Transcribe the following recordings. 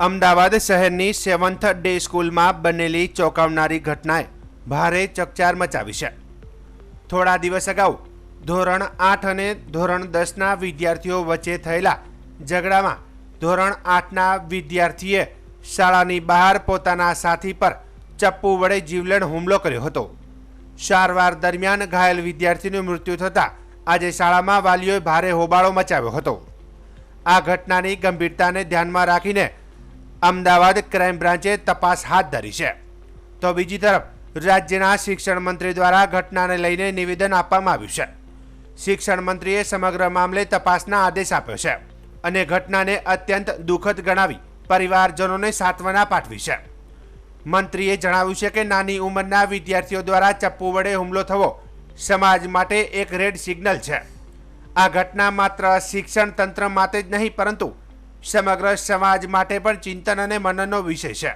અમદાવાદ શહેરની seventh day સ્કૂલમાં બનેલી ચોંકાવનારી ઘટનાએ ભારે ચકચાર મચાવી છે. થોડા દિવસ અગાઉ ધોરણ આઠ અને ધોરણ દસના વિદ્યાર્થીઓ વચ્ચે થયેલા ઝઘડામાં ધોરણ આઠના વિદ્યાર્થીએ શાળાની બહાર પોતાના સાથી પર ચપ્પુ વડે જીવલેણ હુમલો કર્યો હતો. સારવાર દરમિયાન ઘાયલ વિદ્યાર્થીનું મૃત્યુ થતાં આજે શાળામાં વાલીઓએ ભારે હોબાળો મચાવ્યો હતો. આ ઘટનાની ગંભીરતાને ધ્યાનમાં રાખીને અમદાવાદ ક્રાઇમ બ્રાન્ચે તપાસ હાથ ધરી છે. તો બીજી તરફ, રાજ્યના શિક્ષણ મંત્રી દ્વારા ઘટનાને લઈને નિવેદન આપવામાં આવ્યું છે. શિક્ષણ મંત્રીએ સમગ્ર મામલે તપાસના આદેશ આપ્યો છે અને ઘટનાને અત્યંત દુઃખદ ગણાવી પરિવારજનોને સાંત્વના પાઠવી છે. મંત્રીએ જણાવ્યું છે કે નાની ઉંમરના વિદ્યાર્થીઓ દ્વારા ચપ્પુ વડે હુમલો થવો સમાજ માટે એક રેડ સિગ્નલ છે. આ ઘટના માત્ર શિક્ષણ તંત્ર માટે જ નહીં, પરંતુ સમગ્ર સમાજ માટે પણ ચિંતન અને મનનનો વિષય છે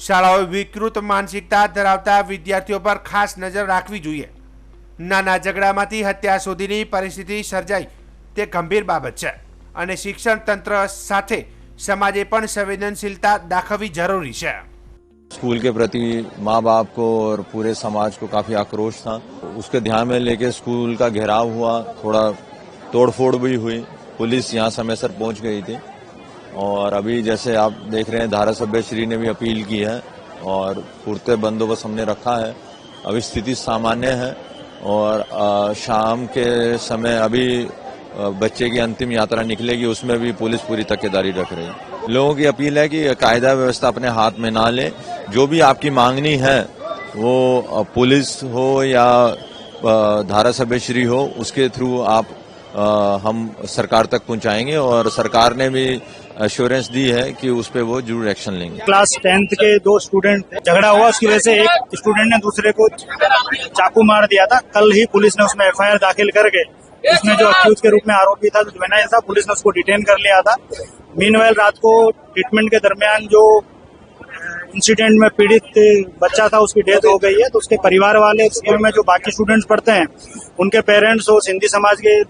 શાળાઓએ વિકૃત માનસિકતા ધરાવતા વિદ્યાર્થીઓ પર ખાસ નજર રાખવી જોઈએ નાના ઝઘડામાંથી હત્યા સુધીની પરિસ્થિતિ સર્જાઈ તે ગંભીર બાબત છે અને શિક્ષણ તંત્ર સાથે સમાજે પણ સંવેદનશીલતા દાખવવી જરૂરી છે स्कूल के प्रति माँ बाप को और पूरे समाज को काफी आक्रोश था उसके ध्यान में लेके स्कूल का घेराव हुआ थोड़ा तोड़फोड़ भी हुई पुलिस यहाँ समय सर पहुँच गई थी। और अभी जैसे आप देख रहे हैं धारा सभ्य श्री ने भी अपील की है और पूर्ते बंदोबस्त हमने रखा है। अभी स्थिति सामान्य है और शाम के समय अभी बच्चे की अंतिम यात्रा निकलेगी, उसमें भी पुलिस पूरी तकेदारी रख रही है। लोगों की अपील है कि कायदा व्यवस्था अपने हाथ में ना ले। जो भी आपकी मांगनी है, वो पुलिस हो या धारा सभ्य श्री हो, उसके थ्रू आप हम सरकार तक पहुंचाएँगे और सरकार ने भी एश्योरेंस दी है कि उस पर वो ज़रूर एक्शन लेंगे। क्लास टेंथ के दो स्टूडेंट झगड़ा हुआ, उसकी वजह से एक स्टूडेंट ने दूसरे को चाकू मार दिया था। कल ही पुलिस ने उसमें एफआईआर दाखिल करके उसमें जो अक्यूज के रूप में आरोपी था जुवेनाइल था, पुलिस ने उसको डिटेन कर लिया था। मीनवाइल रात को ट्रीटमेंट के दरमियान जो इंसिडेंट में पीड़ित बच्चा था, उसकी डेथ हो गई है। तो उसके परिवार वाले स्कूल में जो बाकी स्टूडेंट्स पढ़ते हैं, उनके पेरेंट्स और सिंधी समाज के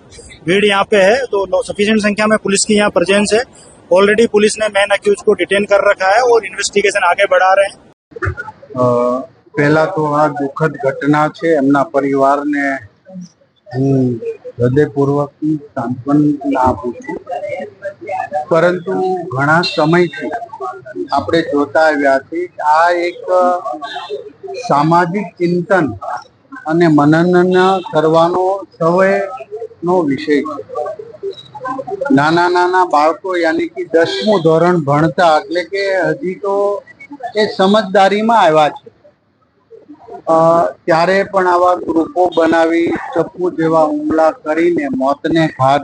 भीड़ यहाँ पे है तो सफिशियंट संख्या में पुलिस की यहाँ प्रेजेंस है ऑलरेडी पुलिस ने मैन अक्यूज को डिटेन कर रखा है और इन्वेस्टिगेशन आगे बढ़ा रहे हैं અ, પહેલા તો આ દુઃખદ ઘટના છે એમના પરિવારને હું હૃદયપૂર્વકની સાંત્વના આપું છું પરંતુ ઘણા સમયથી આપણે જોતા આવ્યા છીએ કે આ એક સામાજિક ચિંતન અને મનન કરવાનો સૌનો વિષય છે. નાના નાના બાળકો યાની કે દસમું ધોરણ ભણતા એટલે કે હજી તો એ સમજદારીમાં આવ્યા છે. ત્યારે પણ આવા ગ્રુપો બનાવી, ચપ્પુ જેવા હુમલા કરીને મોતને ઘાટ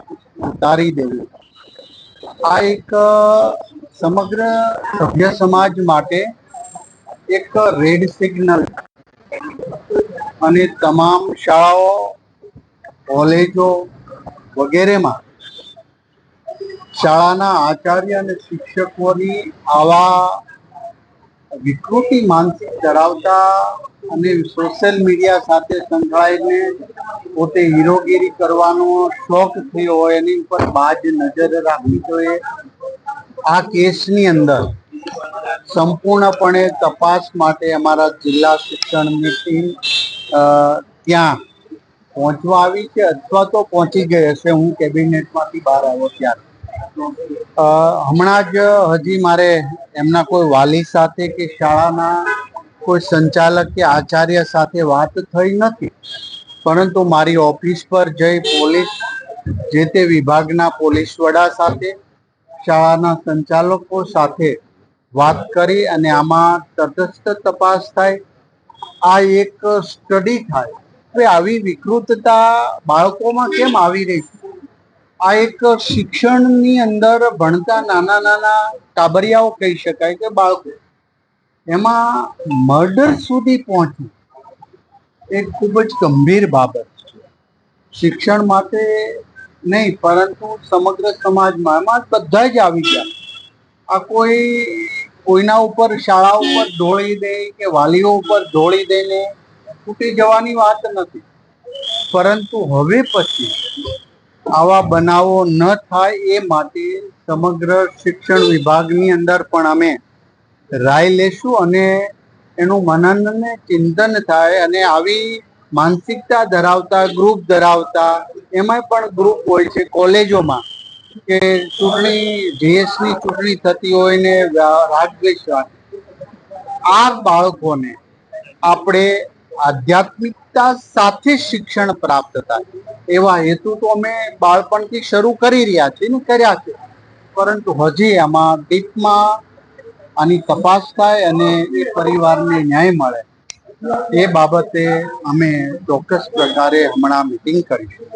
ઉતારી દેવું. આ એક સમગ્ર સભ્ય સમાજ માટે એક રેડ સિગ્નલ અને તમામ શાળાઓ કોલેજો વગેરેમાં શાળાના આચાર્ય અને શિક્ષકોની આવા વિકૃતિ માનસિક ધરાવતા અને સોશિયલ મીડિયા સાથે સંકળાઈને પોતે હીરોગીરી કરવાનો શોખ થયો હોય એની ઉપર બાજ નજર રાખવી જોઈએ. આ કેસની અંદર સંપૂર્ણપણે તપાસ માટે અમારા જિલ્લા શિક્ષણની ટીમ ત્યાં પહોંચવા આવી છે અથવા તો પહોંચી ગઈ હશે, હું કેબિનેટમાંથી બહાર આવ્યો ત્યારે. હમણાં જ હજી મારે એમના કોઈ વાલી સાથે કે શાળાના કોઈ સંચાલક કે આચાર્ય સાથે વાત થઈ નથી. પરંતુ મારી ઓફિસ પર જઈ પોલીસ, જે તે વિભાગના પોલીસ વડા સાથે, શાળાના સંચાલકો સાથે વાત કરી અને આમાં તટસ્થ તપાસ થાય. આ એક સ્ટડી થાય. આવી વિકૃતતા બાળકોમાં કેમ આવી રહી છે? આ એક શિક્ષણની અંદર ભણતા નાના નાના ટાબરિયાઓ કહી શકાય કે બાળકો. એમાં મર્ડર સુધી પહોંચવું એ ખૂબ જ ગંભીર બાબત છે. શિક્ષણ માટે નહીં, પરંતુ સમગ્ર સમાજમાં એમાં બધા જ આવી ગયા. આ કોઈ કોઈના ઉપર શાળા ઉપર ઢોળી દે કે વાલીઓ ઉપર ઢોળી દઈને તૂટી જવાની વાત નથી. પરંતુ હવે પછી આવા બનાવો ન થાય એ માટે સમગ્ર શિક્ષણ વિભાગની અંદર પણ અમે રાય લેશું અને એનું મનન અને ચિંતન થાય અને આવી માનસિકતા ધરાવતા ગ્રુપ ધરાવતા એમાં પણ ગ્રુપ હોય છે કોલેજોમાં કે ચૂંટણી દેશની ચૂંટણી થતી હોય ને રાગદ્વેષ આ બાળકોને આપણે આધ્યાત્મિકતા સાથે શિક્ષણ પ્રાપ્ત થાય. એવા હેતુ તો અમે બાળપણથી શરૂ કરી રહ્યા છીએ ને કર્યા છે. પરંતુ હજી આમાં ડીપમાં આની તપાસ થાય અને એ પરિવારને ન્યાય મળે. એ બાબતે અમે ચોક્કસ પ્રકારે હમણાં મિટિંગ કરીશું.